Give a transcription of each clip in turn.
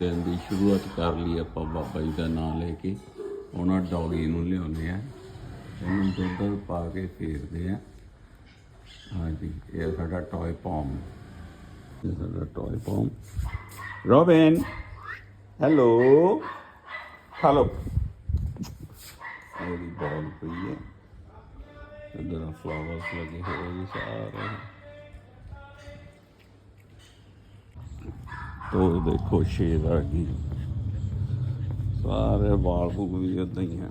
ਦਿਨ ਦੀ ਸ਼ੁਰੂਆਤ ਕਰ ਲਈ ਆਪਾਂ ਬਾਬਾ ਜੀ ਦਾ ਨਾਮ ਲੈ ਕੇ। ਉਹਨਾਂ ਡੌਗੀ ਨੂੰ ਲਿਆਉਂਦੇ ਆ ਇਹਨੂੰ ਦੁੱਧ ਪਾ ਕੇ ਫੇਰਦੇ ਆ ਹਾਂਜੀ, ਇਹ ਸਾਡਾ ਟੌਏ ਪੌਮ ਇਹ ਸਾਡਾ toy Pom Robin, hello. Hello ਇਹਦੀ ਬੋਲ ਪਈ ਹੈ। ਇਧਰ ਫਲਾਵਰਸ ਲੱਗੇ ਹੋਏ ਜੀ ਸਾਰੇ। ਉਹ ਦੇਖੋ ਸ਼ੇਰ ਆ ਗਈ ਸਾਰੇ ਵਾਲ ਭੁਗ ਵੀ ਏਦਾਂ ਹੀ ਹੈ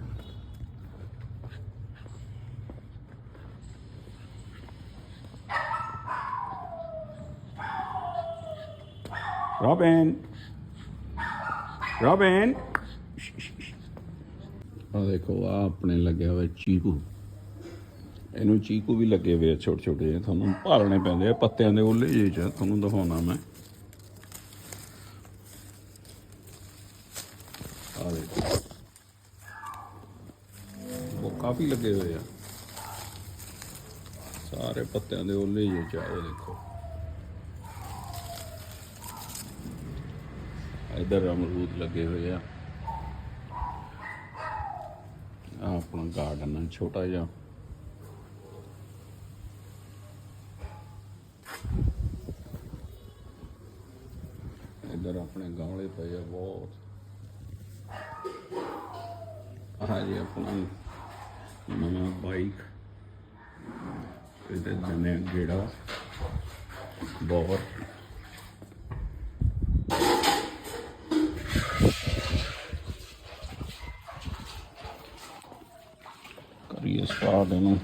ਰੋਬਿਨ ਰੋਬਿਨ। ਆ ਦੇਖੋ ਆ ਆਪਣੇ ਲੱਗਿਆ ਹੋਇਆ ਚੀਕੂ। ਇਹਨੂੰ ਚੀਕੂ ਵੀ ਲੱਗੇ ਹੋਏ ਆ ਛੋਟੇ ਛੋਟੇ ਜਿਹੇ, ਤੁਹਾਨੂੰ ਭਾਲਣੇ ਪੈਂਦੇ ਆ ਪੱਤਿਆਂ ਦੇ ਉੱਲੇ ਜਿਹੇ ਚ ਤੁਹਾਨੂੰ ਦਿਖਾਉਣਾ ਮੈਂ। ਆ ਉਹ ਕਾਫੀ ਲੱਗੇ ਹੋਏ ਆ। ਸਾਰੇ ਪੱਤਿਆਂ ਦੇ ਉੱਲੇ ਜਿਹੇ ਚ ਦੇਖੋ। ਇਧਰ ਅਮਰੂਦ ਲੱਗੇ ਹੋਏ ਆ। ਆਹ ਆਪਣਾ ਗਾਰਡਨ ਹੈ ਛੋਟਾ ਜਿਹਾ। ਇਧਰ ਆਪਣੇ ਗਮਲੇ ਪਏ ਆ ਬਹੁਤ। ਆਹ ਜੀ ਆਪਣਾ ਨਵਾਂ ਬਾਈਕ। ਇਹਦੇ ਜਨੇ ਜਿਹੜਾ ਬਹੁਤ ਕਰੀਏ ਸਟਾਰਟ ਇਹਨੂੰ।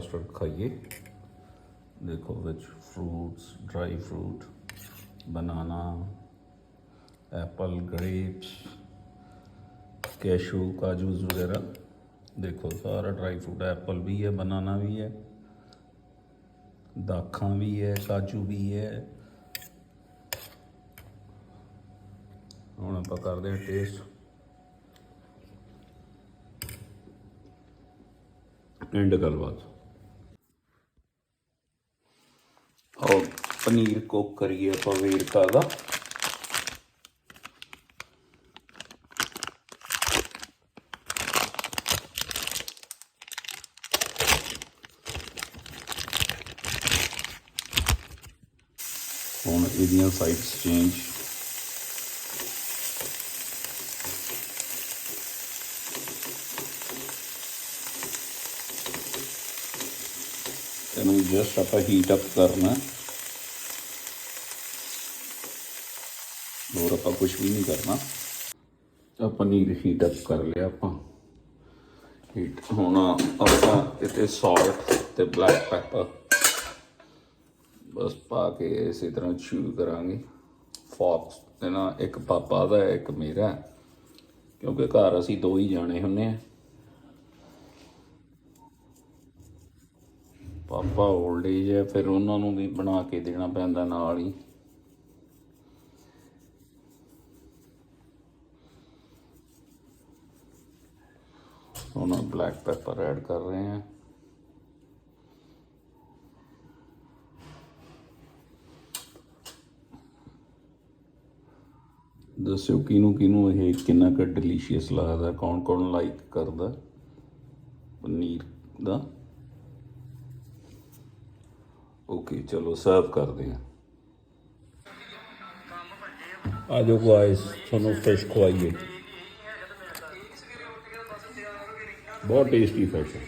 ਕਸਟਰਡ ਖਾਈਏ ਦੇਖੋ ਵਿੱਚ fruits dry fruit banana apple grapes cashew ਕਾਜੂਸ ਵਗੈਰਾ ਦੇਖੋ ਸਾਰਾ ਡਰਾਈ ਫਰੂਟ ਐਪਲ ਵੀ ਹੈ ਬਨਾਨਾ ਵੀ ਹੈ ਦਾਖਾਂ ਵੀ ਹੈ ਕਾਜੂ ਵੀ ਹੈ ਹੁਣ ਆਪਾਂ ਕਰਦੇ ਹਾਂ ਟੇਸਟ ਐਂਡ ਗੱਲਬਾਤ ਪਨੀਰ ਕੁੱਕ ਕਰੀਏ ਆਪਾਂ ਵੇਰਕਾ ਦਾ। ਹੁਣ ਇਹਦੀਆਂ ਸਾਈਡਸ ਚੇਂਜ ਇਹਨੂੰ ਜਸਟ ਆਪਾਂ ਹੀਟ ਅਪ ਕਰਨਾ। ਹੋਰ ਆਪਾਂ ਕੁਝ ਵੀ ਨਹੀਂ ਕਰਨਾ। ਤਾਂ ਪਨੀਰ ਹੀਟ ਅਪ ਕਰ ਲਿਆ ਆਪਾਂ। ਹੀਟ ਹੋਣਾ ਆਪਾਂ ਇੱਥੇ ਸਾਲਟ ਤੇ ਬਲੈਕ ਪੈਪਰ ਬਸ ਪਾ ਕੇ ਇਸੇ ਤਰ੍ਹਾਂ ਚੂ ਕਰਾਂਗੇ। ਫੌਕਸ ਤੇ ਨਾ ਇੱਕ ਪਾਪਾ ਦਾ, ਇੱਕ ਮੇਰਾ। ਕਿਉਂਕਿ ਘਰ ਅਸੀਂ ਦੋ ਹੀ ਜਾਣੇ ਹੁੰਨੇ ਆ। ਪਾਪਾ 올ਡ ਏਜ ਹੈ, ਫਿਰ ਉਹਨਾਂ ਨੂੰ ਵੀ ਬਣਾ ਕੇ ਦੇਣਾ ਪੈਂਦਾ ਨਾਲ ਹੀ। ਹੁਣ ਬਲੈਕ ਪੈਪਰ ਐਡ ਕਰ ਰਹੇ ਹਾਂ। ਦੱਸਿਓ ਕਿਹਨੂੰ ਕਿਹਨੂੰ ਇਹ ਕਿੰਨਾ ਕੁ ਡਿਲੀਸ਼ੀਅਸ ਲੱਗਦਾ, ਕੌਣ ਕੌਣ ਲਾਈਕ ਕਰਦਾ, ਪਨੀਰ ਦਾ। ਓਕੇ ਚਲੋ ਸਰਵ ਕਰਦੇ ਹਾਂ। ਆ ਜਾਓ ਗਾਇਸ ਤੁਹਾਨੂੰ ਫਿਸ਼ ਖਵਾਈਏ। ਬਹੁਤ ਟੇਸਟੀ ਫਿਸ਼ ਹੈ।